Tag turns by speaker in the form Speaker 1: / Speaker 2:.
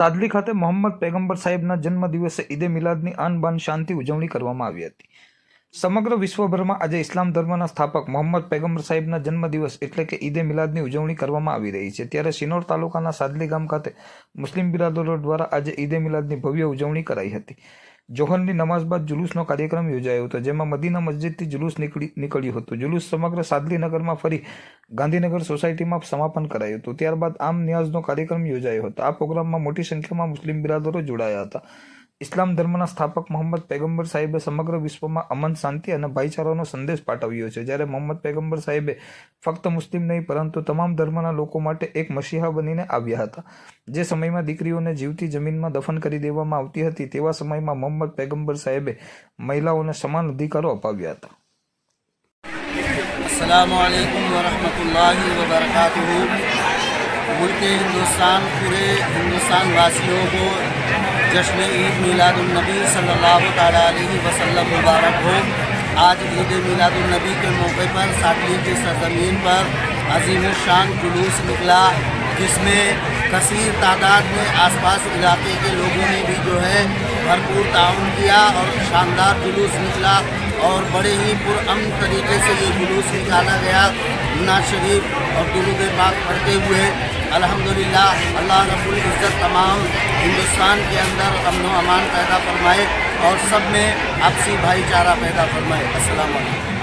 Speaker 1: તાદલી ખાતે મોહમ્મદ પેગમ્બર સાહેબના જન્મદિવસે ઈદે મિલાદની આન બાન શાંતિ ઉજવણી કરવામાં આવી હતી. સમગ્ર વિશ્વભરમાં આજે ઇસ્લામ ધર્મના સ્થાપક મોહમ્મદ પેગમ્બર સાહેબના જન્મદિવસ એટલે કે ઈદે મિલાદની ઉજવણી કરવામાં આવી રહી છે. ત્યારે સિનોર તાલુકાના સાદલી ગામ ખાતે મુસ્લિમ બિરાદરો દ્વારા આજે ઈદે મિલાદની ભવ્ય ઉજવણી કરાઈ હતી. જોહરની નમાઝ બાદ જુલુસનો કાર્યક્રમ યોજાયો હતો, જેમાં મદીના મસ્જિદથી જુલુસ નીકળી, નીકળ્યું હતું. જુલુસ સમગ્ર સાદલી નગરમાં ફરી ગાંધીનગર સોસાયટીમાં સમાપન કરાયું હતું. ત્યારબાદ આમ ન્યાઝનો કાર્યક્રમ યોજાયો હતો. આ પ્રોગ્રામમાં મોટી સંખ્યામાં મુસ્લિમ બિરાદરો જોડાયા હતા. ઇસ્લામ ધર્મના સ્થાપક મોહમ્મદ પેગમ્બર સાહેબે સમગ્ર વિશ્વમાં અમન, શાંતિ અને ભાઈચારાનો સંદેશ પાઠવ્યો છે. જ્યારે મોહમ્મદ પેગમ્બર સાહેબે ફક્ત મુસ્લિમ નહીં, પરંતુ તમામ ધર્મના લોકો માટે એક મસીહા બનીને આવ્યા હતા. જે સમયમાં દીકરીઓને જીવતી જમીનમાં દફન કરી દેવામાં આવતી હતી, તેવા સમયમાં મોહમ્મદ પેગમ્બર સાહેબે મહિલાઓને સમાન અધિકારો અપાવ્યા હતા.
Speaker 2: અસલામ વરહમતુલ્લાહ मुल्क हिंदुस्तान, पूरे हिंदुस्तान वासियों को जश्न ईद मिलादुलनबी सल्लल्लाहु अलैहि वसल्लम मुबारक हो। आज ईद मिलादुलनबी के मौके पर साटली की सरजमीन पर अजीम शान जुलूस निकला, जिसमें कसीर तादाद में आसपास इलाके के लोगों ने भी जो है भरपूर ताउन किया और शानदार जुलूस निकला और बड़े ही पुरअमन तरीके से ये जुलूस निकाला गया। नाज शरीफ और दुरूद पाक पढ़ते हुए अल्हम्दुलिल्लाह अल्लाह रब्बुल इज़्ज़त तमाम हिंदुस्तान के अंदर अमन व अमान पैदा फरमाए और सब में आपसी भाईचारा पैदा फरमाए अस्सलाम वालेकुम